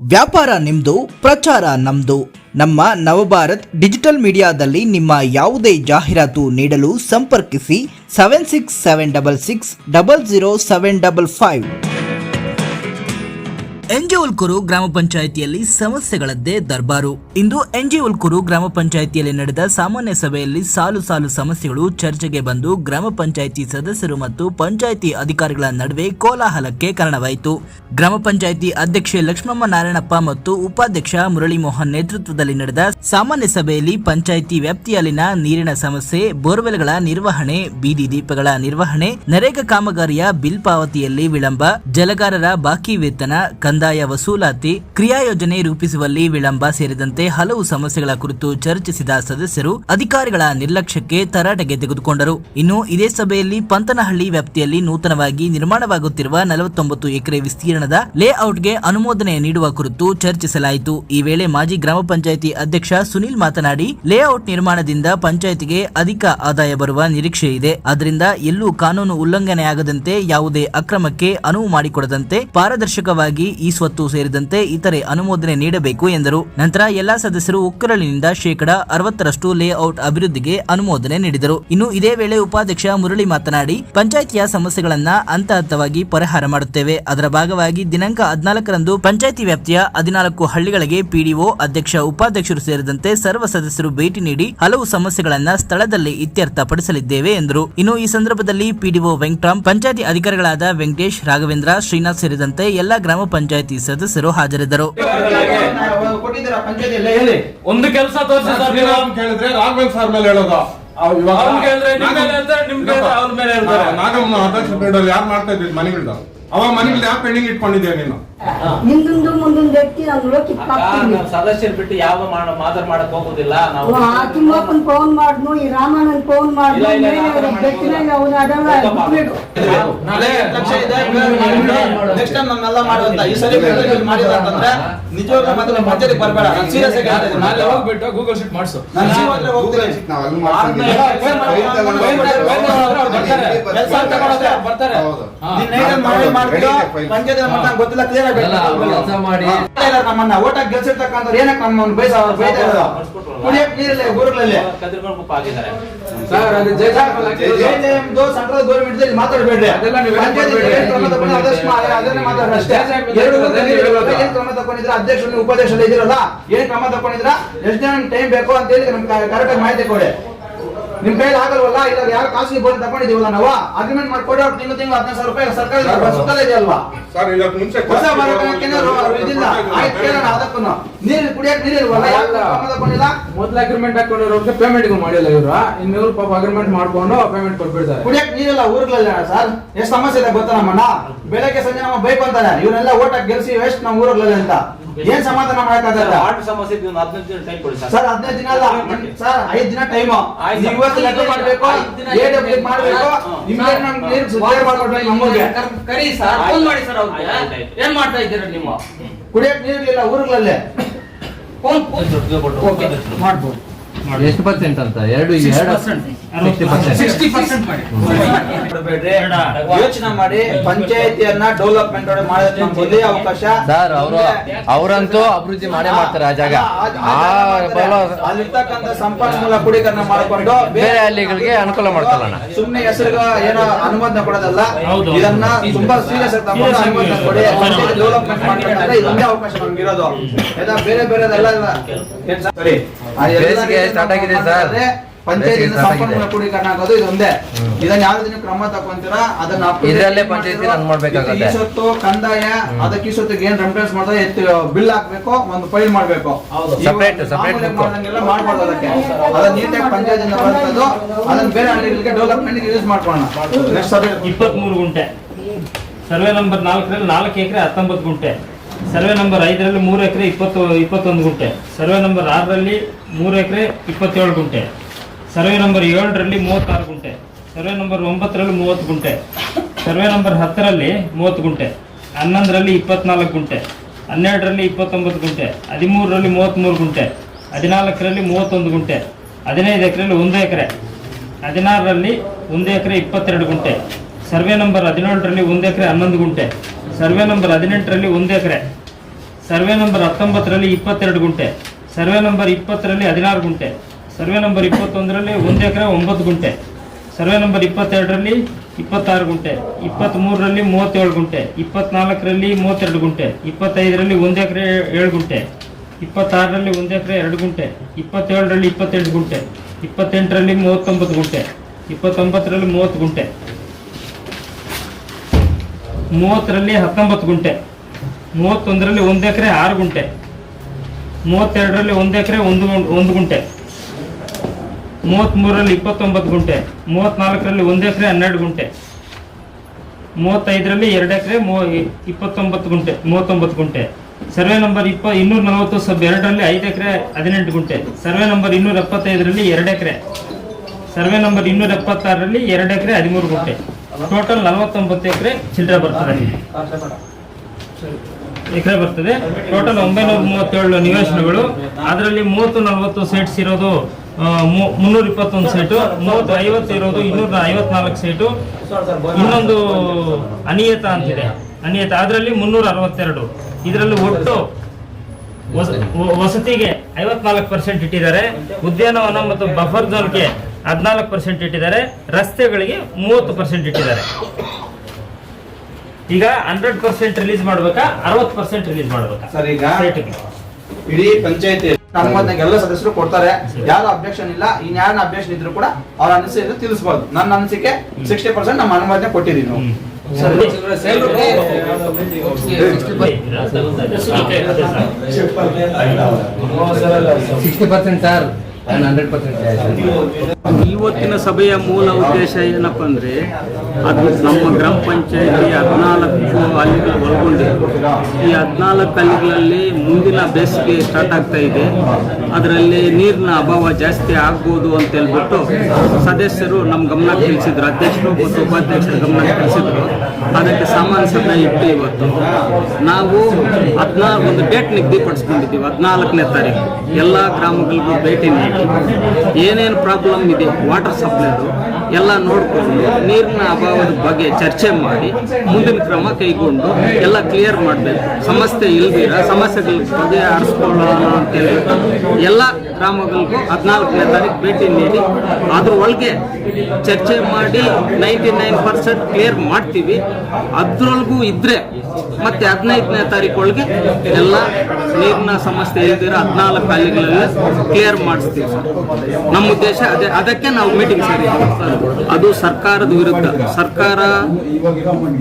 ವ್ಯಾಪಾರ ನಿಮ್ದು, ಪ್ರಚಾರ ನಮ್ದು. ನಮ್ಮ ನವಭಾರತ್ ಡಿಜಿಟಲ್ ಮೀಡಿಯಾದಲ್ಲಿ ನಿಮ್ಮ ಯಾವುದೇ ಜಾಹೀರಾತು ನೀಡಲು ಸಂಪರ್ಕಿಸಿ seven six seven double six double zero seven double five NG Ulkur ಗ್ರಾಮ ಪಂಚಾಯಿತಿಯಲ್ಲಿ ಸಮಸ್ಯೆಗಳದ್ದೇ ದರ್ಬಾರು. ಇಂದು ಎನ್ಜಿ ಉಲ್ಕೂರು ಗ್ರಾಮ ಪಂಚಾಯಿತಿಯಲ್ಲಿ ನಡೆದ ಸಾಮಾನ್ಯ ಸಭೆಯಲ್ಲಿ ಸಾಲು ಸಾಲು ಸಮಸ್ಯೆಗಳು ಚರ್ಚೆಗೆ ಬಂದು ಗ್ರಾಮ ಪಂಚಾಯಿತಿ ಸದಸ್ಯರು ಮತ್ತು ಪಂಚಾಯಿತಿ ಅಧಿಕಾರಿಗಳ ನಡುವೆ ಕೋಲಾಹಲಕ್ಕೆ ಕಾರಣವಾಯಿತು. ಗ್ರಾಮ ಪಂಚಾಯಿತಿ ಅಧ್ಯಕ್ಷೆ ಲಕ್ಷ್ಮಮ್ಮ ನಾರಾಯಣಪ್ಪ ಮತ್ತು ಉಪಾಧ್ಯಕ್ಷ ಮುರಳಿ ಮೋಹನ್ ನೇತೃತ್ವದಲ್ಲಿ ನಡೆದ ಸಾಮಾನ್ಯ ಸಭೆಯಲ್ಲಿ ಪಂಚಾಯಿತಿ ವ್ಯಾಪ್ತಿಯಲ್ಲಿನ ನೀರಿನ ಸಮಸ್ಯೆ, ಬೋರ್ವೆಲ್ಗಳ ನಿರ್ವಹಣೆ, ಬೀದಿ ದೀಪಗಳ ನಿರ್ವಹಣೆ, ನರೇಗಾ ಕಾಮಗಾರಿಯ ಬಿಲ್ ಪಾವತಿಯಲ್ಲಿ ವಿಳಂಬ, ಜಲಗಾರರ ಬಾಕಿ ವೇತನ ಕಂದಾಯ ವಸೂಲಾತಿ ಕ್ರಿಯಾಯೋಜನೆ ರೂಪಿಸುವಲ್ಲಿ ವಿಳಂಬ ಸೇರಿದಂತೆ ಹಲವು ಸಮಸ್ಯೆಗಳ ಕುರಿತು ಚರ್ಚಿಸಿದ ಸದಸ್ಯರು ಅಧಿಕಾರಿಗಳ ನಿರ್ಲಕ್ಷ್ಯಕ್ಕೆ ತರಾಟೆಗೆ ತೆಗೆದುಕೊಂಡರು. ಇನ್ನು ಇದೇ ಸಭೆಯಲ್ಲಿ ಪಂತನಹಳ್ಳಿ ವ್ಯಾಪ್ತಿಯಲ್ಲಿ ನೂತನವಾಗಿ ನಿರ್ಮಾಣವಾಗುತ್ತಿರುವ ನಲವತ್ತೊಂಬತ್ತು ಎಕರೆ ವಿಸ್ತೀರ್ಣದ ಲೇಔಟ್ಗೆ ಅನುಮೋದನೆ ನೀಡುವ ಕುರಿತು ಚರ್ಚಿಸಲಾಯಿತು. ಈ ವೇಳೆ ಮಾಜಿ ಗ್ರಾಮ ಪಂಚಾಯಿತಿ ಅಧ್ಯಕ್ಷ ಸುನಿಲ್ ಮಾತನಾಡಿ, ಲೇಔಟ್ ನಿರ್ಮಾಣದಿಂದ ಪಂಚಾಯಿತಿಗೆ ಅಧಿಕ ಆದಾಯ ಬರುವ ನಿರೀಕ್ಷೆ ಇದೆ. ಆದ್ದರಿಂದ ಎಲ್ಲೂ ಕಾನೂನು ಉಲ್ಲಂಘನೆಯಾಗದಂತೆ ಯಾವುದೇ ಅಕ್ರಮಕ್ಕೆ ಅನುವು ಮಾಡಿಕೊಡದಂತೆ ಪಾರದರ್ಶಕವಾಗಿ ಸ್ವತ್ತು ಸೇರಿದಂತೆ ಇತರೆ ಅನುಮೋದನೆ ನೀಡಬೇಕು ಎಂದರು. ನಂತರ ಎಲ್ಲಾ ಸದಸ್ಯರು ಒಕ್ಕರಳಿನಿಂದ ಶೇಕಡಾ ಅರವತ್ತರಷ್ಟು ಲೇಔಟ್ ಅಭಿವೃದ್ಧಿಗೆ ಅನುಮೋದನೆ ನೀಡಿದರು. ಇನ್ನು ಇದೇ ವೇಳೆ ಉಪಾಧ್ಯಕ್ಷ ಮುರಳಿ ಮಾತನಾಡಿ, ಪಂಚಾಯಿತಿಯ ಸಮಸ್ಯೆಗಳನ್ನ ಹಂತ ಹಂತವಾಗಿ ಪರಿಹಾರ ಮಾಡುತ್ತೇವೆ. ಅದರ ಭಾಗವಾಗಿ ದಿನಾಂಕ ಹದಿನಾಲ್ಕರಂದು ಪಂಚಾಯಿತಿ ವ್ಯಾಪ್ತಿಯ ಹದಿನಾಲ್ಕು ಹಳ್ಳಿಗಳಿಗೆ ಪಿಡಿಒ ಅಧ್ಯಕ್ಷ, ಉಪಾಧ್ಯಕ್ಷರು ಸೇರಿದಂತೆ ಸರ್ವ ಸದಸ್ಯರು ಭೇಟಿ ನೀಡಿ ಹಲವು ಸಮಸ್ಯೆಗಳನ್ನ ಸ್ಥಳದಲ್ಲಿ ಇತ್ಯರ್ಥಪಡಿಸಲಿದ್ದೇವೆ ಎಂದರು. ಇನ್ನು ಈ ಸಂದರ್ಭದಲ್ಲಿ ಪಿಡಿಒ ವೆಂಕಟರಾಮ್, ಪಂಚಾಯಿತಿ ಅಧಿಕಾರಿಗಳಾದ ವೆಂಕಟೇಶ್, ರಾಘವೇಂದ್ರ, ಶ್ರೀನಾಥ್ ಸೇರಿದಂತೆ ಎಲ್ಲಾ ಗ್ರಾಮ ಪಂಚಾಯಿತಿ ಸದಸ್ಯರು ಹಾಜರಿದ್ದರು. ಒಂದು ಕೆಲಸ ಕೇಳಿದ್ರೆ ರಾಘವೇಂದ್ರ ಸರ್ ಮೇಲೆ ಹೇಳೋದು. ನಾಗಮ್ಮ ಅಧ್ಯಕ್ಷ ಯಾರು ಮಾಡ್ತಾ ಇದ್ದಿದ್ ಮನೆಗಳ್ದು ಅವ ಮನೆಗಳು ಯಾಕೆ ಪೆಂಡಿಂಗ್ ಇಟ್ಕೊಂಡಿದ್ಯಾ ನೀನು? ಹಿಂದೊಂದು ಮುಂದೊಂದು ವ್ಯಕ್ತಿ ನಾನು ಲೋಕಿ ನಾವ್ ಸದಸ್ಯರು ಬಿಟ್ಟು ಯಾವ ಮಾಡ- ಮಾತಾಡ್ ಮಾಡಕ್ ಹೋಗುದಿಲ್ಲ. ನಾವು ತಿಮ್ಮಪ್ಪನ್ ಫೋನ್ ಮಾಡ್ನು ಈ ರಾಮಣ್ಣನ್ ಫೋನ್ ಮಾಡ್ನು ಆ. ಅವ್ನ ಅದೆಲ್ಲ ಬಿಟ್ಬಿಡು. ನೆಕ್ಸ್ಟ್ ಟೈಮ್ ನನ್ನೆಲ್ಲ ಮಾಡುವಂತ ಈ ಸರಿ ಬೆಂಗಳೂರಲ್ಲಿ ಮಾಡಿಲ್ಲ ಅಂತಂದ್ರೆ ನಿಜವಾಗ್ಲೂ ಮತ್ತೆ ನಮ್ಮ ಪಂಚಾಯತಿ ಬರಬೇಡ. ನಾನು ಸೀರಿಯಸ್ ಆಗಿ ಹೇಳ್ತಾ ನಾಳೆ ಹೋಗ್ಬಿಟ್ಟು ಗೂಗಲ್ ಶೀಟ್ ಮಾಡಿಸು. ನಾನು ಹೋಗ್ತೀನಿ. ಬರ್ತಾರೆ. ಮಾಡಿ ಪಂಚಾಯತಿ ಗೊತ್ತಿಲ್ಲ ಕ್ಲಿಯರ್ ಕೆಲಸ ಮಾಡಿ. ನಮ್ಮನ್ನ ಗೆಲ್ಸಿರ್ತಕ್ಕಂಥ ಏನಕ್ಕೆ ನಮ್ಮನ್ನ ಕುಡಿಯಕ್ ನೀರಿಲ್ಲ ಊರುಗಳಲ್ಲಿ. ಸರ್ ಅದು ಸೆಂಟ್ರಲ್ ಗೌರ್ಮೆಂಟ್ ಮಾತಾಡಬೇಡ್ರಿ. ಏನ್ ಕ್ರಮ ಅಷ್ಟೇ. ಏನ್ ತಗೊಂಡಿದ್ರ ಅಧ್ಯಕ್ಷರು ಉಪಾಧ್ಯಕ್ಷರು ಇದಿರಲ್ಲ ಏನ್ ಕ್ರಮ ತಗೊಂಡಿದ್ರ ಎಷ್ಟು ಜನ ಟೈಮ್ ಬೇಕು ಅಂತ ಹೇಳಿ ನಮ್ಗೆ ಕರೆಕ್ಟ್ ಆಗಿ ಮಾಹಿತಿ ಕೊಡಿ. ನಿಮ್ ಕೈಲಿ ಆಗಲ್ವಲ್ಲ? ಇಲ್ಲ ಯಾರು ಖಾಸಗಿ ಬೋರ್ಡ್ ತಗೊಂಡಿದೀವಲ್ಲ ನಾವು? ಅಗ್ರಿಮೆಂಟ್ ಮಾಡ್ಕೊಡಿ ಅವ್ರು ತಿಂಗಳು ತಿಂಗಳು ಹದಿನೈದು ಸಾವಿರ ರೂಪಾಯಿ ಸರ್ಕಾರ ಸುತ್ತಲೇ ಇದೆಯಲ್ವಾ ಸರ್ ಇದಕ್ಕೆ ಮುಂಚೆ ಹೊಸ ಬರೋಕೆ ಇದಿಲ್ಲ. ಆಯ್ತು ಕೇಳೋಣ ಅದಕ್ಕೂ ನೀರು ಕುಡಿಯಕ್ ನೀರಿಲ್ವಲ್ಲ ತಗೊಂಡಿಲ್ಲ? ಮೊದ್ಲು ಅಗ್ರಿಮೆಂಟ್ ಹಾಕೊಂಡಿರೋರ್ಗೆ ಪೇಮೆಂಟ್ ಮಾಡಿಲ್ಲ ಇವರು. ಇನ್ನೂರು ಪಾಪ ಅಗ್ರಿಮೆಂಟ್ ಮಾಡ್ಕೊಂಡು ಪೇಮೆಂಟ್ ಕೊಟ್ಬಿಡ್ತಾರೆ. ಕುಡಿಯಕ್ ನೀರಿಲ್ಲ ಊರುಗಳಲ್ಲಿ ಸರ್. ಎಷ್ಟು ಸಮಸ್ಯೆ ಇದೆ ಗೊತ್ತಾ ನಮ್ಮಣ್ಣ? ಬೆಳಗ್ಗೆ ಸಂಜೆ ನಮ್ಮ ಬೈಕ್ ಅಂತಾರೆ ಇವರೆಲ್ಲ ಓಟ್ ಹಾಕಿ ಗೆಲ್ಸಿ ವೇಸ್ಟ್ ನಮ್ಮ ಊರುಗಳಲ್ಲಿ ಅಂತ. ಏನ್ ಸಮಾಧಾನ ಮಾಡಕ್ಕಾಗಲ್ಲ ಆರ್ಟ್ ಸಮಸ್ಯೆ ಒಂದು ಹದಿನೈದು ದಿನ ಟೈಮ್ ಕೊಡಿ ಸರ್. ಹದಿನೈದು ದಿನ ಅಲ್ಲ ಸರ್ ಐದ್ ದಿನ ಟೈಮ್. ನೀವು ಇವತ್ತು ಲೆಕ್ಕ ಮಾಡ್ಬೇಕು ಎ ಡಬ್ಲ್ಯೂ ಮಾಡ್ಬೇಕು. ನಿಮ್ಗೆ ನಮ್ಗೆ ನೀರು ಸುಧಾರ ಮಾಡ್ಕೊಡ್ಬೇಕು ನಮ್ಮೂರಿಗೆ ಕರಿ ಸರ್ ಫೋನ್ ಮಾಡಿ ಸರ್ ಅವ್ರಿಗೆ. ಏನ್ ಮಾಡ್ತಾ ಇದ್ದೀರಾ ನೀವು ಕುಡಿಯಕ್ ನೀರ್ಲಿಲ್ಲ ಊರುಗಳಲ್ಲೇ. ಫೋನ್ ಕೊಟ್ಟು ಮಾಡ್ಬೋದು. ಎಷ್ಟು ಪರ್ಸೆಂಟ್ ಅಂತ ಎರಡು ಈಗ ಸಿಕ್ಸ್ಟಿ ಪರ್ಸೆಂಟ್ ಯೋಚನೆ ಮಾಡಿ ಪಂಚಾಯತಿಯನ್ನ ಡೆವಲಪ್ಮೆಂಟ್ ಒಂದೇ ಅವಕಾಶ ಸರ್ ಅವರು ಅವರಂತೂ ಅಭಿವೃದ್ಧಿ ಮಾಡೇ ಮಾಡ್ತಾರೆ ಆ ಜಾಗ ಅಲ್ಲಿರ್ತಕ್ಕಂಥ ಸಂಪನ್ಮೂಲ ಕುಡಿಕರಣ ಮಾಡಿಕೊಂಡು ಬೇರೆ ಹಳ್ಳಿಗಳಿಗೆ ಅನುಕೂಲ ಮಾಡ್ಕೊಳ್ಳೋಣ ಸುಮ್ಮನೆ ಹೆಸರು ಏನೋ ಅನುಮೋದನೆ ಕೊಡೋದಲ್ಲ ಇದನ್ನ ತುಂಬಾ ಸೀರಿಯಸ್ ಆಗಿ ತಗೊಂಡು ಅನುಮೋದನೆ ಕೊಡಿ ಡೆವಲಪ್ಮೆಂಟ್ ಮಾಡ್ಬೇಕಂದ್ರೆ ಇದೊಂದೇ ಅವಕಾಶ ನಮ್ಗೆ ಇರೋದು ಎಲ್ಲ ಬೇರೆ ಬೇರೆದೆಲ್ಲ ಸರ್? ಆ ಬೇಸಿಗೆ start ಆಗಿದೆ ಸರ್. ಬೇಸಿಗೆ ಸಂಪನ್ಮೂಲ ಕ್ರೋಢೀಕರಣ ಆಗೋದು. ಇದೊಂದೇ. ಇದನ್ನ ಯಾವ ದಿನ ಕ್ರಮ ತಗೊಂತೀರಾ ಅದನ್ನ ಇದರಲ್ಲೇ ಪಂಚಾಯಿತಿ ರನ್ ಮಾಡ್ಬೇಕಾಗತ್ತೆ. ಈ ಕಂದಾಯ ಅದಕ್ಕೆ ಈ ಸೊತ್ತಿಗೆ ಏನ್ ರೆಂಪ್ರೆನ್ಸ್ ಮಾಡ್ತಾರೆ ಎತ್ತು ಬಿಲ್ ಹಾಕ್ಬೇಕು ಒಂದು ಫೈಲ್ ಮಾಡ್ಬೇಕು. ಮಾಮೂಲಿ book. ಮಾಡ್ದಂಗೆಲ್ಲ ಮಾಡ್ಬಾರ್ದು ಅದಕ್ಕೆ. ಅದನ್ನ ನೀಟಾಗಿ ಪಂಚಾಯತಿಂದ ಬರ್ತದ್ದು ಅದನ್ನ ಬೇರೆ ಹಳ್ಳಿಗಳಿಗೆ ಡೆವಲಪ್ಮೆಂಟ್ ಯೂಸ್ ಮಾಡ್ಕೋಣ ನೆಕ್ಸ್ಟ್ ಸರಿ ಇಪ್ಪತ್ಮೂರು ಗುಂಟೆ. ಸರ್ವೆ ನಂಬರ್ ನಾಲ್ಕರಲ್ಲಿ ನಾಲ್ಕು ಎಕರೆ ಹತ್ತೊಂಬತ್ತು ಗುಂಟೆ. ಸರ್ವೆ ನಂಬರ್ ಐದರಲ್ಲಿ ಮೂರು ಎಕರೆ ಇಪ್ಪತ್ತು, ಇಪ್ಪತ್ತೊಂದು ಗುಂಟೆ. ಸರ್ವೆ ನಂಬರ್ ಆರರಲ್ಲಿ ಮೂರು ಎಕರೆ ಇಪ್ಪತ್ತೇಳು ಗುಂಟೆ. ಸರ್ವೆ ನಂಬರ್ ಏಳರಲ್ಲಿ ಮೂವತ್ತಾರು ಗುಂಟೆ. ಸರ್ವೆ ನಂಬರ್ ಒಂಬತ್ತರಲ್ಲಿ ಮೂವತ್ತು ಗುಂಟೆ. ಸರ್ವೆ ನಂಬರ್ ಹತ್ತರಲ್ಲಿ ಮೂವತ್ತು ಗುಂಟೆ. ಹನ್ನೊಂದರಲ್ಲಿ ಇಪ್ಪತ್ನಾಲ್ಕು ಗುಂಟೆ. ಹನ್ನೆರಡರಲ್ಲಿ ಇಪ್ಪತ್ತೊಂಬತ್ತು ಗುಂಟೆ. ಹದಿಮೂರರಲ್ಲಿ ಮೂವತ್ತ್ಮೂರು ಗುಂಟೆ. ಹದಿನಾಲ್ಕರಲ್ಲಿ ಮೂವತ್ತೊಂದು ಗುಂಟೆ. ಹದಿನೈದು ಎಕರೆಯಲ್ಲಿ ಒಂದು ಎಕರೆ. ಹದಿನಾರರಲ್ಲಿ ಒಂದು ಎಕರೆ ಇಪ್ಪತ್ತೆರಡು ಗುಂಟೆ. ಸರ್ವೆ ನಂಬರ್ ಹದಿನೇಳರಲ್ಲಿ ಒಂದು ಎಕರೆ ಹನ್ನೊಂದು ಗುಂಟೆ. ಸರ್ವೆ ನಂಬರ್ ಹದಿನೆಂಟರಲ್ಲಿ ಒಂದು ಎಕರೆ, ಸರ್ವೆ ನಂಬರ್ ಹತ್ತೊಂಬತ್ತರಲ್ಲಿ ಇಪ್ಪತ್ತೆರಡು ಗುಂಟೆ, ಸರ್ವೆ ನಂಬರ್ ಇಪ್ಪತ್ತರಲ್ಲಿ ಹದಿನಾರು ಗುಂಟೆ, ಸರ್ವೆ ನಂಬರ್ ಇಪ್ಪತ್ತೊಂದರಲ್ಲಿ ಒಂದು ಎಕರೆ ಒಂಬತ್ತು ಗುಂಟೆ, ಸರ್ವೆ ನಂಬರ್ ಇಪ್ಪತ್ತೆರಡರಲ್ಲಿ ಇಪ್ಪತ್ತಾರು ಗುಂಟೆ, ಇಪ್ಪತ್ತ್ಮೂರರಲ್ಲಿ ಮೂವತ್ತೇಳು ಗುಂಟೆ ಇಪ್ಪತ್ನಾಲ್ಕರಲ್ಲಿ ಮೂವತ್ತೆರಡು ಗುಂಟೆ, ಇಪ್ಪತ್ತೈದರಲ್ಲಿ ಒಂದು ಎಕರೆ ಏಳು ಗುಂಟೆ, ಇಪ್ಪತ್ತಾರರಲ್ಲಿ ಒಂದು ಎಕರೆ ಎರಡು ಗುಂಟೆ, ಇಪ್ಪತ್ತೇಳರಲ್ಲಿ ಇಪ್ಪತ್ತೆಂಟು ಗುಂಟೆ, ಇಪ್ಪತ್ತೆಂಟರಲ್ಲಿ ಮೂವತ್ತೊಂಬತ್ತು ಗುಂಟೆ, ಇಪ್ಪತ್ತೊಂಬತ್ತರಲ್ಲಿ ಮೂವತ್ತು ಗುಂಟೆ. ಮೂವತ್ತರಲ್ಲಿ ಹತ್ತೊಂಬತ್ತು ಗುಂಟೆ, ಮೂವತ್ತೊಂದರಲ್ಲಿ ಒಂದು ಎಕರೆ ಆರು ಗುಂಟೆ, ಮೂವತ್ತೆರಡರಲ್ಲಿ ಒಂದು ಎಕರೆ ಒಂದು ಒಂದು ಗುಂಟೆ, ಮೂವತ್ತ್ಮೂರರಲ್ಲಿ ಇಪ್ಪತ್ತೊಂಬತ್ತು ಗುಂಟೆ, ಮೂವತ್ತ್ನಾಲ್ಕರಲ್ಲಿ ಒಂದು ಎಕರೆ ಹನ್ನೆರಡು ಗುಂಟೆ, ಮೂವತ್ತೈದರಲ್ಲಿ ಎರಡು ಎಕರೆ ಮೂ, ಇಪ್ಪತ್ತೊಂಬತ್ತು ಗುಂಟೆ, ಮೂವತ್ತೊಂಬತ್ತು ಗುಂಟೆ. ಸರ್ವೆ ನಂಬರ್ ಇಪ್ಪ, ಇನ್ನೂರ ನಲವತ್ತು ಸಬ್ ಎರಡರಲ್ಲಿ ಐದು ಎಕರೆ ಹದಿನೆಂಟು ಗುಂಟೆ. ಸರ್ವೆ ನಂಬರ್ ಇನ್ನೂರ ಎಪ್ಪತ್ತೈದರಲ್ಲಿ ಎರಡು ಎಕರೆ. ಸರ್ವೆ ನಂಬರ್ ಇನ್ನೂರ ಎಪ್ಪತ್ತಾರರಲ್ಲಿ ಎರಡು ಎಕರೆ ಹದಿಮೂರು ಗುಂಟೆ. ಟೋಟಲ್ ನಲವತ್ತೊಂಬತ್ತು ಎಕರೆ ಚಿಲ್ಲರೆ ಬರ್ತದೆ. ಎಕರೆ ಬರ್ತದೆ. ಟೋಟಲ್ ಒಂಬೈನೂರ ಮೂವತ್ತೇಳು ನಿವೇಶನಗಳು. ಅದರಲ್ಲಿ ಮೂವತ್ತು ನಲವತ್ತು ಸೈಟ್ಸ್ ಇರೋದು ಮುನ್ನೂರ ಇಪ್ಪತ್ತೊಂದು ಸೈಟು, ಮೂವತ್ತು ಐವತ್ತು ಇರೋದು ಇನ್ನೂರ ಐವತ್ನಾಲ್ಕು ಸೈಟು. ಇನ್ನೊಂದು ಅನಿಯತ ಅಂತಿದೆ. ಅನಿಯತ. ಅದರಲ್ಲಿ ಮುನ್ನೂರ ಅರವತ್ತೆರಡು. ಇದರಲ್ಲಿ ಒಟ್ಟು ವಸತಿಗೆ ಐವತ್ನಾಲ್ಕು ಪರ್ಸೆಂಟ್ ಇಟ್ಟಿದ್ದಾರೆ ಉದ್ಯಾನವನ ಮತ್ತು ಬಫರ್ ಝೋನ್ಗೆ ಹದಿನಾಲ್ಕು ಪರ್ಸೆಂಟ್ ಇಟ್ಟಿದ್ದಾರೆ ರಸ್ತೆಗಳಿಗೆ ಮೂವತ್ತು ಪರ್ಸೆಂಟ್ ಇಟ್ಟಿದ್ದಾರೆ. ಈಗ ಹಂಡ್ರೆಡ್ ಪರ್ಸೆಂಟ್ ರಿಲೀಸ್ ಮಾಡ್ಬೇಕಾ ಅರವತ್ತು ಪರ್ಸೆಂಟ್ ರಿಲೀಸ್ ಮಾಡ್ಬೇಕಾ? ಸರ್ ಈಗ ಇಡೀ ಪಂಚಾಯತಿ ಎಲ್ಲ ಸದಸ್ಯರು ಕೊಡ್ತಾರೆ. ಯಾರು ಅಬ್ಜೆಕ್ಷನ್ ಇಲ್ಲ ಇನ್ ಯಾರು ಅಬ್ಜೆಕ್ಷನ್ ಇದ್ರು ಕೂಡ ಅವ್ರ ಅನಿಸಿಕೆ ತಿಳಿಸಬಹುದು ನನ್ನ ಅನಿಸಿಕೆ ಸಿಕ್ಸ್ಟಿ ಪರ್ಸೆಂಟ್ ನಮ್ಮ ಅನುಮೋದನೆ ಕೊಟ್ಟಿದ್ದೀವಿ ನಾವು ಸರಿ ಸಿಕ್ಸ್ಟಿ ಇವತ್ತಿನ ಸಭೆಯ ಮೂಲ ಉದ್ದೇಶ ಏನಪ್ಪ ಅಂದರೆ ಅದು ನಮ್ಮ ಗ್ರಾಮ ಪಂಚಾಯತಿ ಹದಿನಾಲ್ಕು ಹಳ್ಳಿಗಳು ಒಳಗೊಂಡಿದೆ. ಈ ಹದಿನಾಲ್ಕು ಹಳ್ಳಿಗಳಲ್ಲಿ ಮುಂದಿನ ಬೇಸಿಗೆ ಸ್ಟಾರ್ಟ್ ಆಗ್ತಾ ಇದೆ. ಅದರಲ್ಲಿ ನೀರಿನ ಅಭಾವ ಜಾಸ್ತಿ ಆಗ್ಬೋದು ಅಂತ ಹೇಳ್ಬಿಟ್ಟು ಸದಸ್ಯರು ನಮ್ಮ ಗಮನಕ್ಕೆ ತಿಳಿಸಿದ್ರು ಅಧ್ಯಕ್ಷರು ಮತ್ತು ಉಪಾಧ್ಯಕ್ಷರ ಗಮನಕ್ಕೆ ತಿಳಿಸಿದ್ರು ಅದಕ್ಕೆ ಸಾಮಾನ್ಯ ಸಭೆ ಇಟ್ಟು ಇವತ್ತು. ನಾವು ಹದಿನಾಲ್ಕು ಒಂದು ಡೇಟ್ ನಿಗದಿಪಡಿಸ್ಕೊಂಡಿದ್ದೀವಿ. ಹದಿನಾಲ್ಕನೇ ತಾರೀಕು. ಎಲ್ಲ ಗ್ರಾಮಗಳಿಗೂ ಭೇಟಿ ನೀಡಿ. ಏನೇನು ಪ್ರಾಬ್ಲಮ್ ಇದೆ ವಾಟರ್ ಸಪ್ಲೈದು ಎಲ್ಲ ನೋಡಿಕೊಂಡು ನೀರಿನ ಅಭಾವದ ಬಗ್ಗೆ ಚರ್ಚೆ ಮಾಡಿ ಮುಂದಿನ ಕ್ರಮ ಕೈಗೊಂಡು ಎಲ್ಲ ಕ್ಲಿಯರ್ ಮಾಡಬೇಕು. ಸಮಸ್ಯೆ ಇಲ್ದಿರ ಸಮಸ್ಯೆಗಳ ಬಗ್ಗೆ ಆರಿಸ್ಕೊಳ್ಳೋಣ ಅಂತ ಹೇಳಿಬಿಟ್ಟು ಎಲ್ಲ ಗ್ರಾಮಗಳಿಗೂ ಹದಿನಾಲ್ಕನೇ ತಾರೀಕು ಭೇಟಿ ನೀಡಿ, ಅದ್ರ ಒಳಗೆ ಚರ್ಚೆ ಮಾಡಿ ನೈಂಟಿ ನೈನ್ ಪರ್ಸೆಂಟ್ ಕ್ಲಿಯರ್ ಮಾಡ್ತೀವಿ. ಅದ್ರೊಳಗೂ ಇದ್ರೆ ಮತ್ತೆ ಹದಿನೈದನೇ ತಾರೀಕು ಒಳಗೆ ಎಲ್ಲ ನೀರಿನ ಸಮಸ್ಯೆ ಇಲ್ದಿರ ಹದಿನಾಲ್ಕು ಹಳ್ಳಿಗಳಲ್ಲಿ ಕ್ಲಿಯರ್ ಮಾಡಿಸ್ತೀವಿ ನಮ್ಮ ಉದ್ದೇಶ ಅದೇ, ಅದಕ್ಕೆ ನಾವು ಮೀಟಿಂಗ್ ಸರಿ ಅದು ಸರ್ಕಾರದ ವಿರುದ್ಧ. ಸರ್ಕಾರ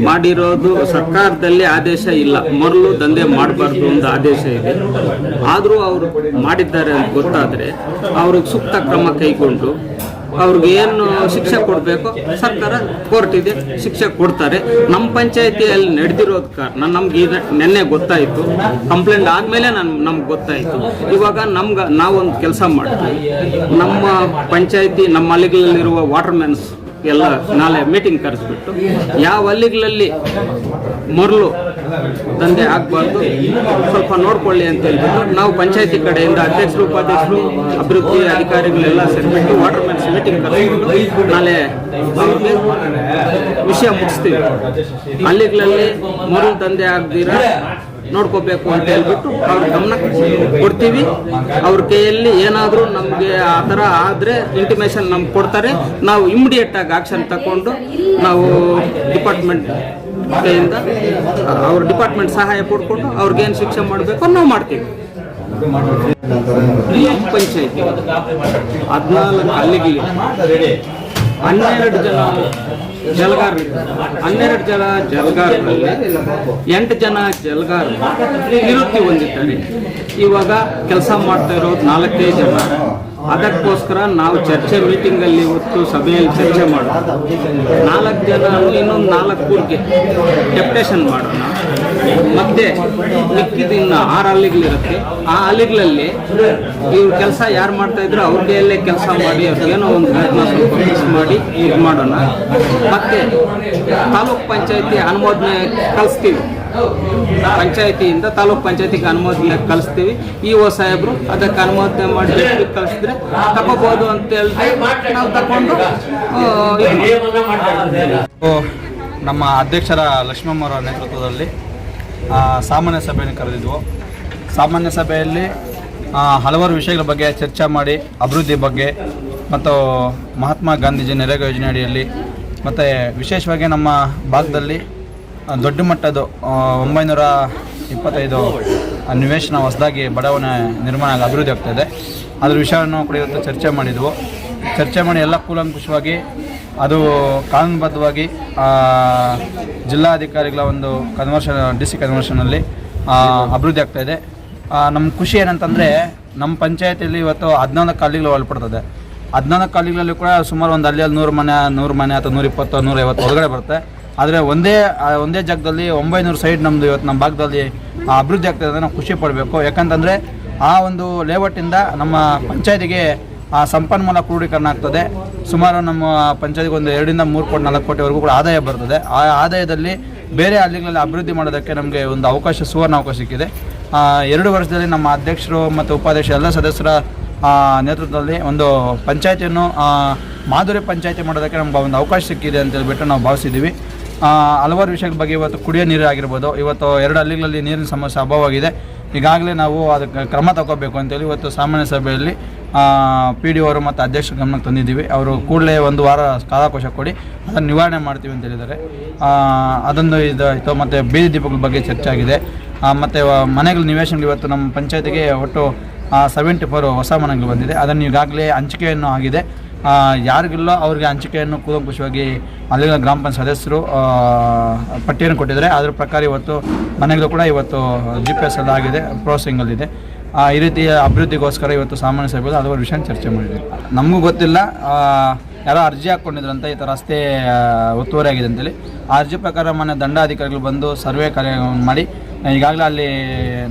ಮಾಡಿರೋದು ಸರ್ಕಾರದಲ್ಲಿ ಆದೇಶ ಇಲ್ಲ. ಮೊದಲು ದಂಧೆ ಮಾಡಬಾರ್ದು ಒಂದು ಆದೇಶ ಇದೆ. ಆದರೂ ಅವರು ಮಾಡಿದ್ದಾರೆ ಅಂತ ಗೊತ್ತಾದರೆ ಅವ್ರಿಗೆ ಸೂಕ್ತ ಕ್ರಮ ಕೈಗೊಂಡು ಅವ್ರಿಗೆ ಏನು ಶಿಕ್ಷೆ ಕೊಡಬೇಕು ಸರ್ಕಾರ ಕೋರ್ಟ್ ಇದೆ ಶಿಕ್ಷೆ ಕೊಡ್ತಾರೆ. ನಮ್ಮ ಪಂಚಾಯತಿಯಲ್ಲಿ ನಡೆದಿರೋದ್ ಕಾರಣ ನಮ್ಗೆ ಈಗ ನಿನ್ನೆ ಗೊತ್ತಾಯಿತು. ಕಂಪ್ಲೇಂಟ್ ಆದಮೇಲೆ ನಾನು ನಮ್ಗೆ ಗೊತ್ತಾಯಿತು. ಇವಾಗ ನಮ್ಗೆ ನಾವೊಂದು ಕೆಲಸ ಮಾಡ್ತೀವಿ. ನಮ್ಮ ಪಂಚಾಯತಿ ನಮ್ಮ ಅಲ್ಲಿಗಳಲ್ಲಿರುವ ವಾಟರ್ ಮ್ಯಾನ್ಸ್ ಎಲ್ಲ ನಾಳೆ ಮೀಟಿಂಗ್ ಕರೆಸ್ಬಿಟ್ಟು, ಯಾವ ಹಳ್ಳಿಗಳಲ್ಲಿ ಮರಳು ದಂಧೆ ಆಗಬಾರ್ದು, ಸ್ವಲ್ಪ ನೋಡ್ಕೊಳ್ಳಿ ಅಂತ ಹೇಳ್ಬಿಟ್ಟು ನಾವು ಪಂಚಾಯತಿ ಕಡೆಯಿಂದ ಅಧ್ಯಕ್ಷರು, ಉಪಾಧ್ಯಕ್ಷರು, ಅಭಿವೃದ್ಧಿ ಅಧಿಕಾರಿಗಳೆಲ್ಲ ಸೇರಿಬಿಟ್ಟು ವಾಟರ್ ಮ್ಯಾನ್ಸ್ ಮೀಟಿಂಗ್ ಕರೆಸ್ಬಿಟ್ಟು ನಾಳೆ ವಿಷಯ ಮುಗಿಸ್ತೀವಿ. ಹಳ್ಳಿಗಳಲ್ಲಿ ಮರಳು ದಂಧೆ ಆಗದಿರ ನೋಡ್ಕೋಬೇಕು ಅಂತ ಹೇಳ್ಬಿಟ್ಟು ಅವ್ರ ಗಮನ ಕೊಡ್ತೀವಿ. ಅವ್ರ ಕೈಯಲ್ಲಿ ಏನಾದರೂ ನಮಗೆ ಆ ಥರ ಆದರೆ ಇಂಟಿಮೇಷನ್ ನಮ್ಗೆ ಕೊಡ್ತಾರೆ. ನಾವು ಇಮಿಡಿಯೇಟ್ ಆಗಿ ಆಕ್ಷನ್ ತಗೊಂಡು ನಾವು ಡಿಪಾರ್ಟ್ಮೆಂಟ್ ಕೈಯಿಂದ, ಅವ್ರ ಡಿಪಾರ್ಟ್ಮೆಂಟ್ ಸಹಾಯ ಕೊಡ್ಕೊಂಡು ಅವ್ರಿಗೇನು ಶಿಕ್ಷೆ ಮಾಡಬೇಕು ನಾವು ಮಾಡ್ತೀವಿ. ಪಂಚಾಯತಿ ಹದಿನಾಲ್ಕು ಅಲ್ಲಿಗೆ ಹನ್ನೆರಡು ಜನ ಜಲಗಾರರು ಹನ್ನೆರಡು ಜನ ಜಲಗಾರರಲ್ಲಿ ಎಂಟು ಜನ ಜಲಗಾರರು ನಿವೃತ್ತಿ ಹೊಂದಿದ್ದಾರೆ. ಇವಾಗ ಕೆಲಸ ಮಾಡ್ತಾ ಇರೋದು ನಾಲ್ಕೇ ಜನ. ಅದಕ್ಕೋಸ್ಕರ ನಾವು ಚರ್ಚೆ ಮೀಟಿಂಗಲ್ಲಿ ಇವತ್ತು ಸಭೆಯಲ್ಲಿ ಚರ್ಚೆ ಮಾಡೋಣ. ನಾಲ್ಕು ಜನ ಇನ್ನೊಂದು ನಾಲ್ಕು ಊರಿಗೆ ಡೆಪ್ಟೇಷನ್ ಮಾಡೋಣ. ಮತ್ತೆ ಮಿಕ್ಕಿದ ಇನ್ನು ಆರು ಹಳ್ಳಿಗಳಿರುತ್ತೆ. ಆ ಹಳ್ಳಿಗಳಲ್ಲಿ ಇವ್ರ ಕೆಲಸ ಯಾರು ಮಾಡ್ತಾ ಇದ್ರು ಅಲ್ಲೇ ಕೆಲಸ ಮಾಡಿ ಅವ್ರಿಗೇನೋ ಒಂದು ಪ್ರಯತ್ನ ಸ್ವಲ್ಪ ಮಾಡಿ ಇದು ಮಾಡೋಣ. ಮತ್ತೆ ತಾಲೂಕ್ ಪಂಚಾಯತಿ ಅನುಮೋದನೆ ಕಳಿಸ್ತೀವಿ. ಪಂಚಾಯತಿಯಿಂದ, ತಾಲೂಕ್ ಪಂಚಾಯತಿಗೆ ಅನುಮೋದನೆ ಕಳಿಸ್ತೀವಿ. ಇ ಒ ಸಾಹೇಬ್ರು ಅದಕ್ಕೆ ಅನುಮೋದನೆ ಮಾಡಿ ಕಳಿಸಿದ್ರೆ ತಗೋಬಹುದು ಅಂತ ಹೇಳಿದ್ರೆ ನಾವು ತಗೊಂಡು ನಮ್ಮ ಅಧ್ಯಕ್ಷರ ಲಕ್ಷ್ಮಮ್ಮರ ನೇತೃತ್ವದಲ್ಲಿ ಸಾಮಾನ್ಯ ಸಭೆಯನ್ನು ಕರೆದಿದ್ವು. ಸಾಮಾನ್ಯ ಸಭೆಯಲ್ಲಿ ಹಲವಾರು ವಿಷಯಗಳ ಬಗ್ಗೆ ಚರ್ಚೆ ಮಾಡಿ, ಅಭಿವೃದ್ಧಿ ಬಗ್ಗೆ, ಮತ್ತು ಮಹಾತ್ಮ ಗಾಂಧೀಜಿ ನರೇಗಾ ಯೋಜನೆ ಅಡಿಯಲ್ಲಿ ಮತ್ತು ವಿಶೇಷವಾಗಿ ನಮ್ಮ ಭಾಗದಲ್ಲಿ ದೊಡ್ಡ ಮಟ್ಟದ ಒಂಬೈನೂರ ಇಪ್ಪತ್ತೈದು ನಿವೇಶನ ಹೊಸದಾಗಿ ಬಡಾವಣೆ ನಿರ್ಮಾಣ ಆಗಿ ಅಭಿವೃದ್ಧಿ ಆಗ್ತಾಯಿದೆ. ಅದ್ರ ವಿಷಯವನ್ನು ಕೂಡ ಇವತ್ತು ಚರ್ಚೆ ಮಾಡಿದ್ವು. ಚರ್ಚೆ ಮಾಡಿ ಎಲ್ಲ ಕೂಲಂಕುಷವಾಗಿ, ಅದು ಕಾನೂನುಬದ್ಧವಾಗಿ ಜಿಲ್ಲಾಧಿಕಾರಿಗಳ ಒಂದು ಕನ್ವರ್ಷನ್ ಡಿ ಸಿ ಕನ್ವರ್ಷನಲ್ಲಿ ಅಭಿವೃದ್ಧಿ ಆಗ್ತಾಯಿದೆ. ನಮ್ಮ ಖುಷಿ ಏನಂತಂದರೆ ನಮ್ಮ ಪಂಚಾಯತಿಯಲ್ಲಿ ಇವತ್ತು ಹದಿನಾಲ್ಕು ಕಾಲಿಗಳು ಒಳಪಡ್ತದೆ. ಹದಿನಾಲ್ಕು ಕಾಲಿಗಳಲ್ಲಿ ಕೂಡ ಸುಮಾರು ಒಂದು ಅಲ್ಲಿ ನೂರು ಮನೆ ನೂರು ಮನೆ ಅಥವಾ ನೂರ ಇಪ್ಪತ್ತು ನೂರೈವತ್ತು ಒಳಗಡೆ ಬರುತ್ತೆ. ಆದರೆ ಒಂದೇ ಒಂದೇ ಜಾಗದಲ್ಲಿ ಒಂಬೈನೂರು ಸೈಡ್ ನಮ್ಮದು ಇವತ್ತು ನಮ್ಮ ಭಾಗದಲ್ಲಿ ಅಭಿವೃದ್ಧಿ ಆಗ್ತದೆ ಅಂತ ನಾವು ಖುಷಿ ಪಡಬೇಕು. ಯಾಕಂತಂದರೆ ಆ ಒಂದು ಲೇಔಟಿಂದ ನಮ್ಮ ಪಂಚಾಯತಿಗೆ, ಆ, ಸಂಪನ್ಮೂಲ ಕ್ರೋಢೀಕರಣ ಆಗ್ತದೆ. ಸುಮಾರು ನಮ್ಮ ಪಂಚಾಯತಿಗೆ ಒಂದು ಎರಡರಿಂದ ಮೂರು ಕೋಟಿ, ನಾಲ್ಕು ಕೋಟಿವರೆಗೂ ಕೂಡ ಆದಾಯ ಬರ್ತದೆ. ಆ ಆದಾಯದಲ್ಲಿ ಬೇರೆ ಹಳ್ಳಿಗಳಲ್ಲಿ ಅಭಿವೃದ್ಧಿ ಮಾಡೋದಕ್ಕೆ ನಮಗೆ ಒಂದು ಅವಕಾಶ, ಸುವರ್ಣ ಅವಕಾಶ ಸಿಕ್ಕಿದೆ. ಎರಡು ವರ್ಷದಲ್ಲಿ ನಮ್ಮ ಅಧ್ಯಕ್ಷರು ಮತ್ತು ಉಪಾಧ್ಯಕ್ಷ ಎಲ್ಲ ಸದಸ್ಯರ ನೇತೃತ್ವದಲ್ಲಿ ಒಂದು ಪಂಚಾಯತಿಯನ್ನು ಮಾಧುರಿ ಪಂಚಾಯತಿ ಮಾಡೋದಕ್ಕೆ ನಮ್ಗೆ ಒಂದು ಅವಕಾಶ ಸಿಕ್ಕಿದೆ ಅಂತ ಹೇಳ್ಬಿಟ್ಟು ನಾವು ಭಾವಿಸಿದ್ದೀವಿ. ಹಲವಾರು ವಿಷಯಗಳ ಬಗ್ಗೆ ಇವತ್ತು ಕುಡಿಯೋ ನೀರು ಆಗಿರ್ಬೋದು. ಇವತ್ತು ಎರಡು ಹಳ್ಳಿಗಳಲ್ಲಿ ನೀರಿನ ಸಮಸ್ಯೆ ಅಭಾವವಾಗಿದೆ. ಈಗಾಗಲೇ ನಾವು ಅದಕ್ಕೆ ಕ್ರಮ ತಗೋಬೇಕು ಅಂತೇಳಿ ಇವತ್ತು ಸಾಮಾನ್ಯ ಸಭೆಯಲ್ಲಿ ಪಿ ಡಿ ಅವರು ಮತ್ತು ಅಧ್ಯಕ್ಷ ಗಮನಕ್ಕೆ ತಂದಿದ್ದೀವಿ. ಅವರು ಕೂಡಲೇ ಒಂದು ವಾರ ಕಾಲಾಕೋಶ ಕೊಡಿ, ಅದನ್ನು ನಿವಾರಣೆ ಮಾಡ್ತೀವಿ ಅಂತ ಹೇಳಿದ್ದಾರೆ. ಅದೊಂದು ಇದು ಆಯಿತು. ಮತ್ತು ಬೀದಿ ದೀಪಗಳ ಬಗ್ಗೆ ಚರ್ಚೆ ಆಗಿದೆ. ಮತ್ತು ಮನೆಗಳ ನಿವೇಶನಗಳು ಇವತ್ತು ನಮ್ಮ ಪಂಚಾಯತಿಗೆ ಒಟ್ಟು ಸೆವೆಂಟಿ ಫೋರ್ ಹೊಸ ಮನೆಗಳು ಬಂದಿದೆ. ಅದನ್ನು ಈಗಾಗಲೇ ಹಂಚಿಕೆಯನ್ನು ಆಗಿದೆ. ಯಾರಿಗಿಲ್ಲೋ ಅವ್ರಿಗೆ ಹಂಚಿಕೆಯನ್ನು ಕೂಲಂಕುಷವಾಗಿ ಅಲ್ಲಿನ ಗ್ರಾಮ ಪಂಚಾಯತ್ ಸದಸ್ಯರು ಪಟ್ಟಿಯನ್ನು ಕೊಟ್ಟಿದ್ದಾರೆ. ಅದರ ಪ್ರಕಾರ ಇವತ್ತು ಮನೆಗಳು ಕೂಡ ಇವತ್ತು ಜಿ ಪಿ ಎಸ್ ಎಲ್ಲ ಆಗಿದೆ ಆ, ಈ ರೀತಿಯ ಅಭಿವೃದ್ಧಿಗೋಸ್ಕರ ಇವತ್ತು ಸಾಮಾನ್ಯ ಸಭೆಯಲ್ಲಿ ಹಲವಾರು ವಿಷಯ ಚರ್ಚೆ ಮಾಡಿದ್ವಿ. ನಮಗೂ ಗೊತ್ತಿಲ್ಲ ಯಾರೋ ಅರ್ಜಿ ಹಾಕ್ಕೊಂಡಿದ್ರಂತ ಈ ಥರ ರಸ್ತೆ ಒತ್ತುವರಿ ಆಗಿದೆ ಅಂತೇಳಿ. ಆ ಅರ್ಜಿ ಪ್ರಕಾರ ಮನೆ ದಂಡಾಧಿಕಾರಿಗಳು ಬಂದು ಸರ್ವೆ ಕಾರ್ಯ ಮಾಡಿ ಈಗಾಗಲೇ ಅಲ್ಲಿ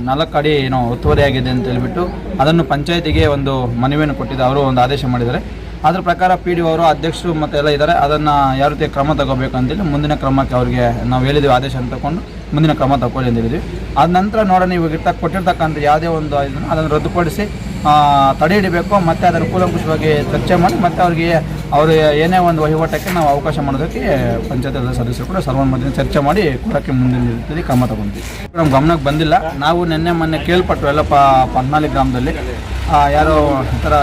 ನಾಲ್ಕು ಅಡಿ ಏನೋ ಒತ್ತುವರಿ ಆಗಿದೆ ಅಂತ ಹೇಳ್ಬಿಟ್ಟು ಅದನ್ನು ಪಂಚಾಯತಿಗೆ ಒಂದು ಮನವಿಯನ್ನು ಕೊಟ್ಟಿದ್ದು ಅವರು ಒಂದು ಆದೇಶ ಮಾಡಿದ್ದಾರೆ. ಅದ್ರ ಪ್ರಕಾರ ಪಿ ಡಿ ಅವರು ಅಧ್ಯಕ್ಷರು ಮತ್ತು ಎಲ್ಲ ಇದ್ದಾರೆ. ಅದನ್ನು ಯಾವ ರೀತಿ ಕ್ರಮ ತಗೋಬೇಕು ಅಂತೇಳಿ ಮುಂದಿನ ಕ್ರಮಕ್ಕೆ ಅವ್ರಿಗೆ ನಾವು ಹೇಳಿದ್ದೀವಿ ಆದೇಶ ತಗೊಂಡು ಮುಂದಿನ ಕ್ರಮ ತಗೊಳ್ಳಿ ಅಂತ ಹೇಳಿದ್ವಿ. ಅದ ನಂತರ ನೋಡೋಣ ಇವಾಗ ಇರ್ತ ಕೊಟ್ಟಿರ್ತಕ್ಕಂಥ ಯಾವುದೇ ಒಂದು ಇದನ್ನು ಅದನ್ನು ರದ್ದುಪಡಿಸಿ ತಡೆ ಹಿಡಿಬೇಕು ಮತ್ತು ಅದನ್ನು ಕೂಲಂಕುಷವಾಗಿ ಚರ್ಚೆ ಮಾಡಿ ಮತ್ತು ಅವ್ರಿಗೆ ಅವರು ಏನೇ ಒಂದು ವಹಿವಾಟಕ್ಕೆ ನಾವು ಅವಕಾಶ ಮಾಡೋದಕ್ಕೆ ಪಂಚಾಯತ್ ಸದಸ್ಯರು ಕೂಡ ಸರ್ವಾನುಮತದಿಂದ ಚರ್ಚೆ ಮಾಡಿ ಕೊಡೋಕ್ಕೆ ಮುಂದಿನ ಕ್ರಮ ತಗೊಂತೀವಿ. ನಮ್ಮ ಗಮನಕ್ಕೆ ಬಂದಿಲ್ಲ. ನಾವು ನಿನ್ನೆ ಮೊನ್ನೆ ಕೇಳ್ಪಟ್ಟು ಎಲ್ಲ ಪ ಪದ್ನಾಲಿ ಗ್ರಾಮದಲ್ಲಿ. ಯಾರೋ ಈ ಥರ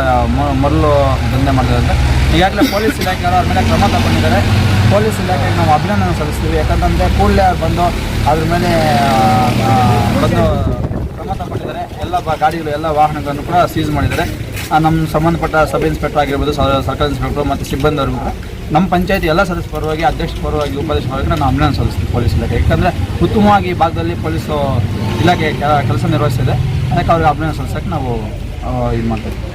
ಮರಳು ದಂಧೆ ಅಂತ ಈಗಾಗಲೇ ಪೊಲೀಸ್ ಇಲಾಖೆಯವರು ಅವ್ರ ಮೇಲೆ ಕ್ರಮ ತಗೊಂಡಿದ್ದಾರೆ. ಪೊಲೀಸ್ ಇಲಾಖೆಗೆ ನಾವು ಅಭಿನಂದನೆ ಸಲ್ಲಿಸ್ತೀವಿ. ಯಾಕಂತಂದರೆ ಕೂಡಲೇ ಅವ್ರು ಬಂದು, ಅದ್ರ ಮೇಲೆ ಬಂದು ಕ್ರಮ ತಗೊಂಡಿದ್ದಾರೆ. ಎಲ್ಲ ಬ, ಗಾಡಿಗಳು, ಎಲ್ಲ ವಾಹನಗಳನ್ನು ಕೂಡ ಸೀಸ್ ಮಾಡಿದ್ದಾರೆ. ನಮ್ಮ ಸಂಬಂಧಪಟ್ಟ ಸಬ್ ಇನ್ಸ್ಪೆಕ್ಟರ್ ಆಗಿರ್ಬೋದು ಸರ್ಕಲ್ ಇನ್ಸ್ಪೆಕ್ಟರ್ ಮತ್ತು ಸಿಬ್ಬಂದಿವರೆಗೂ ಕೂಡ. ನಮ್ಮ ಪಂಚಾಯತಿ ಎಲ್ಲ ಸದಸ್ಯ ಪರವಾಗಿ, ಅಧ್ಯಕ್ಷ ಪರವಾಗಿ, ಉಪಾಧ್ಯಕ್ಷ ಪರವಾಗಿ ನಾವು ಅಭಿನಂದನೆ ಸಲ್ಲಿಸ್ತೀವಿ ಪೊಲೀಸ್ ಇಲಾಖೆ ಯಾಕಂದರೆ ಉತ್ತಮವಾಗಿ ಭಾಗದಲ್ಲಿ ಪೊಲೀಸು ಇಲಾಖೆ ಕೆಲಸ ನಿರ್ವಹಿಸಿದೆ ಅದಕ್ಕೆ ಅವ್ರಿಗೆ ಅಭಿನಂದನೆ ಸಲ್ಲಿಸೋಕೆ ನಾವು ಇದು ಮಾಡ್ತೀವಿ